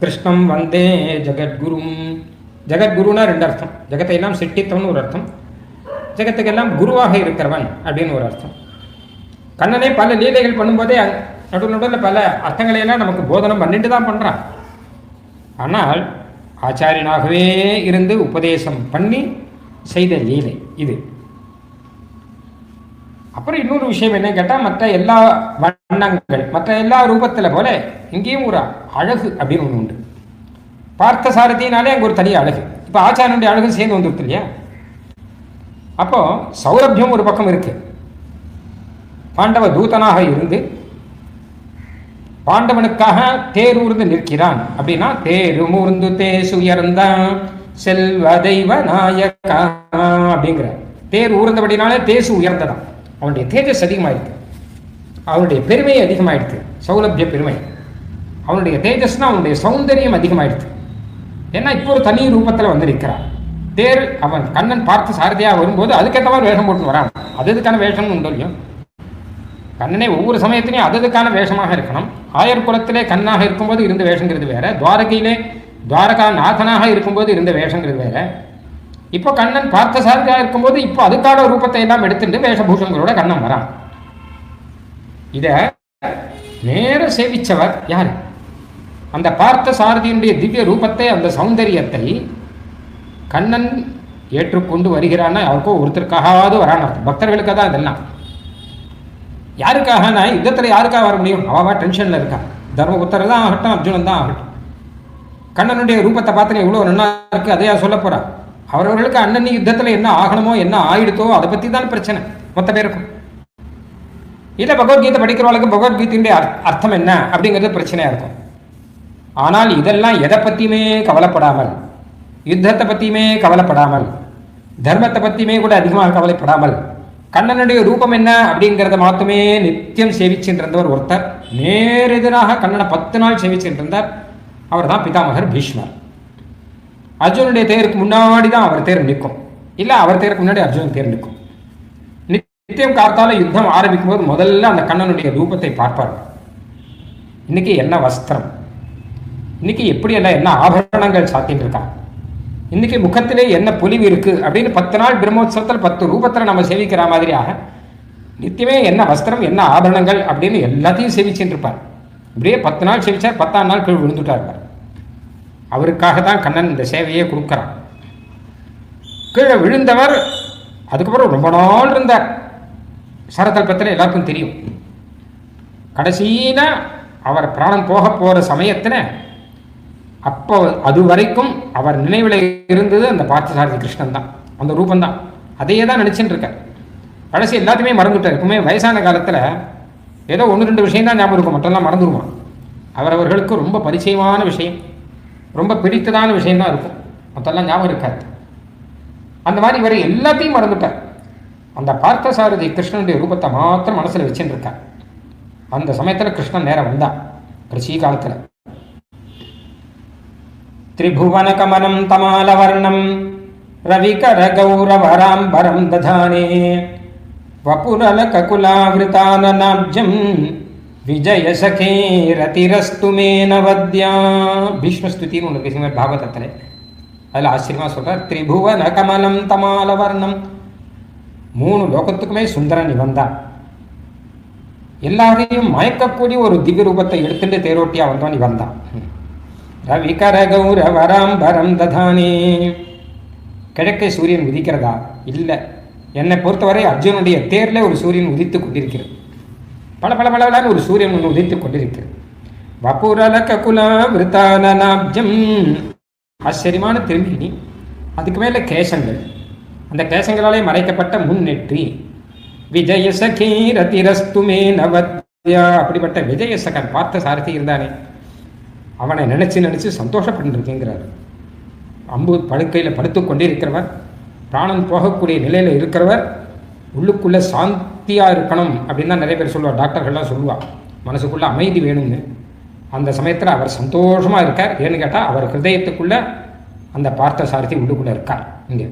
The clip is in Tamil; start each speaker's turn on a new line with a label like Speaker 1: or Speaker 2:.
Speaker 1: கிருஷ்ணம் வந்தே ஜெகத்குரும். ஜெகத்குருனா ரெண்டு அர்த்தம். ஜெகத்தை எல்லாம் சிட்டித்தவன் ஒரு அர்த்தம். ஜெகத்துக்கெல்லாம் குருவாக இருக்கிறவன் அப்படின்னு ஒரு அர்த்தம். கண்ணனே பல லீலைகள் பண்ணும்போதே நடுவில் நடுவில் பல அர்த்தங்களை எல்லாம் நமக்கு போதனம் பண்ணிட்டு தான் பண்ணுறான் ஆனால் ஆச்சாரியனாகவே இருந்து உபதேசம் பண்ணி செய்த லீலை இது. அப்புறம் இன்னொரு விஷயம் என்ன கேட்டால் மற்ற எல்லா வண்ணங்கள் மற்ற எல்லா ரூபத்தில் போல இங்கேயும் ஒரு அழகு அப்படின்னு ஒன்று உண்டு. பார்த்த சாரதியினாலே அங்கே ஒரு தனி அழகு. இப்போ ஆச்சாரனுடைய அழகு சேர்ந்து வந்துருது இல்லையா? அப்போ சௌரபியம் ஒரு பக்கம் இருக்கு. பாண்டவ தூதனாக இருந்து பாண்டவனுக்காக தேரூர்ந்து நிற்கிறான். அப்படின்னா தேருமூர்ந்து தேசு உயர்ந்தான் செல்வ தெய்வ நாயக்கா அப்படிங்கிற தேர் ஊர்ந்தபடினாலே தேசு உயர்ந்ததான் அவனுடைய தேஜஸ் அதிகமாயிருக்கு. அவனுடைய பெருமை அதிகமாயிடுது சௌலபிய பெருமை. அவனுடைய தேஜஸ்னா அவனுடைய சௌந்தரியம் அதிகமாயிடுது ஏன்னா இப்போ ஒரு தனி ரூபத்தில் வந்து நிற்கிறான் தேர் அவன் கண்ணன் பார்த்து சாரதியாக வரும்போது அதுக்கேற்ற மாதிரி வேஷம் போட்டு வரான். அது வேஷம்னு உண்டு இல்லையோ? கண்ணனே ஒவ்வொரு சமயத்திலையும் அததுக்கான வேஷமாக இருக்கணும்? ஆயர் குலத்திலே கண்ணாக இருக்கும்போது இருந்த வேஷங்கிறது வேற துவாரகையிலே துவாரகா நாதனாக இருக்கும்போது இருந்த வேஷங்கிறது வேற. இப்போ கண்ணன் பார்த்த சாரதியாக இருக்கும்போது இப்போ அதுக்கான ரூபத்தை எல்லாம் எடுத்துட்டு வேஷபூஷங்களோட கண்ணன் வரான். இத நேர சேவிச்சவர் யார்? அந்த பார்த்த சாரதியினுடைய திவ்ய ரூபத்தை அந்த சௌந்தரியத்தை கண்ணன் ஏற்றுக்கொண்டு வருகிறான்னா அவருக்கோ ஒருத்தருக்காகவாவது வரான் பக்தர்களுக்கு தான் இதெல்லாம். யாருக்காகனா யுத்தத்தில் யாருக்காக வர முடியும்? அவா டென்ஷனில் இருக்கா. தர்மபுத்தர் தான் ஆகட்டும் அர்ஜுனன் தான் ஆகட்டும். கண்ணனுடைய ரூபத்தை பார்த்து இவ்வளோ நன்னா இருக்கு அதையா சொல்ல போகிறான் அவரவர்களுக்கு அண்ணன் யுத்தத்தில் என்ன ஆகணுமோ என்ன ஆயிடுத்தோ அதை பற்றி தான் பிரச்சனை. மொத்த பேருக்கும். இல்லை பகவத்கீதை படிக்கிறவளுக்கு பகவத்கீதையுடைய அர்த்தம் என்ன? அப்படிங்கிறது பிரச்சனையாக இருக்கும். ஆனால் இதெல்லாம் எதை பற்றியுமே கவலைப்படாமல் யுத்தத்தை பற்றியுமே கவலைப்படாமல் தர்மத்தை பற்றியுமே கூட அதிகமாக கவலைப்படாமல் கண்ணனுடைய ரூபம் என்ன அப்படிங்கிறத மாத்துமே நித்தியம் சேவிச்சுட்டு ஒருத்தர். நேரெதிராக கண்ணனை பத்து நாள் சேவிச்சுட்டு இருந்தார் அவர் தான் பிதாமகர் பீஷ்மர். அர்ஜுனுடைய தேருக்கு முன்னாடி தான் அவர் தேர் நிற்கும். இல்லை அவர் தேருக்கு முன்னாடி அர்ஜுனன் தேர் நிற்கும். நித்தியம் காத்தால யுத்தம் ஆரம்பிக்கும் போது முதல்ல அந்த கண்ணனுடைய ரூபத்தை பார்ப்பார்கள் இன்னைக்கு என்ன வஸ்திரம்? இன்னைக்கு எப்படி எல்லாம் என்ன ஆபரணங்கள் சாத்தின்னு இருக்கான் இன்னைக்கு முகத்திலே என்ன பொலிவு இருக்கு அப்படின்னு பத்து நாள் பிரம்மோத்சவத்தில் பத்து ரூபத்தில் நம்ம சேவிக்கிற மாதிரியாக நித்தியமே என்ன வஸ்திரம் என்ன ஆபரணங்கள் அப்படின்னு எல்லாத்தையும் சேவிச்சுட்டு இருப்பார் இப்படியே பத்து நாள் சேவிச்சார் பத்தாம் நாள் கீழ் விழுந்துட்டார். அவருக்காக தான் கண்ணன் இந்த சேவையை கொடுக்குறான். கீழே விழுந்தவர் அதுக்கப்புறம் ரொம்ப நாள் இருந்தார். சரதல்பத்தில் எல்லாருக்கும் தெரியும். கடைசியில் அவர் பிராணம் போக போகிற சமயத்தில் அப்போ அது வரைக்கும் அவர் நினைவில் இருந்தது அந்த பார்த்தசாரதி கிருஷ்ணன் தான். அந்த ரூபம் தான் அதையே தான் நினச்சிட்டு இருக்கார். கடைசி எல்லாத்தையுமே மறந்துட்டார். எப்பவுமே வயசான காலத்தில் ஏதோ ஒன்று ரெண்டு விஷயம் தான் ஞாபகம் இருக்கும். மற்றெல்லாம் மறந்துடுவான் அவரவர்களுக்கு ரொம்ப பரிச்சயமான விஷயம். ரொம்ப பிடித்ததான விஷயந்தான் இருக்கும். மற்றெல்லாம் ஞாபகம் இருக்காது. அந்த மாதிரி இவர் எல்லாத்தையும் மறந்துட்டார். அந்த பார்த்தசாரதி கிருஷ்ணனுடைய ரூபத்தை மாத்திரம் மனசில் வச்சுட்டு அந்த சமயத்தில் கிருஷ்ணன் நேரம் வந்தான். கடைசி காலத்தில். திரிபுவன கமனம் தமாலவர்ணம் ரவிகர கௌரவராம்பரம் ததானே. வபுரல ககுலாவிருதான நாப்ஜம் விஜயசகே ரதிரஸ்து மேனவத்யா பீஷ்மஸ்துதின்னு ஒன்று பேசுங்க பாகவதத்தில் அதில் ஆச்சரியமாக சொல்கிறார் திரிபுவன கமலம் தமாலவர்ணம் மூணு லோகத்துக்குமே சுந்தரன் இவன் தான் எல்லாரையும் மயக்கக்கூடிய ஒரு திவ்ய ரூபத்தை எடுத்துட்டு தேரோட்டியா வந்தவன் இவன் தான் ரவிகர கௌரவராம்பரம் ததானே. கிழக்கே சூரியன் உதிக்கிறதா? இல்லை. என்னை பொறுத்தவரை அர்ஜுனுடைய தேர்ல ஒரு சூரியன் உதித்து கொண்டிருக்கிறது. பல பல பலவலான ஒரு சூரியன் ஒன்று உதித்து கொண்டிருக்கிறது. வபுரலக குல ஆச்சரியமான திரும்பினி அதுக்கு மேலே கேசங்கள். அந்த கேசங்களாலே மறைக்கப்பட்ட முன்னெற்றி விஜயசகே ரதிரஸ்துமே நவத்யா. அப்படிப்பட்ட விஜயசகன் பார்த்த சாரதி இருந்தானே. அவனை நினைச்சு நினைச்சு சந்தோஷப்பட்டுருக்கேங்கிறார். அம்பு படுக்கையில் படுத்து கொண்டிருக்கிறவர் பிராணம் போகக்கூடிய நிலையில் இருக்கிறவர் உள்ளுக்குள்ளே சாந்தியாக இருக்கணும் அப்படின்னு தான் நிறைய பேர் சொல்லுவார் டாக்டர்கள்லாம் சொல்லுவாள் மனசுக்குள்ளே அமைதி வேணும்னு. அந்த சமயத்தில் அவர் சந்தோஷமாக இருக்கார். ஏன்னு கேட்டால் அவர் ஹிருதயத்துக்குள்ளே அந்த பார்த்த சாரதி உள்ளுக்குள்ளே இருக்கார். இங்கே.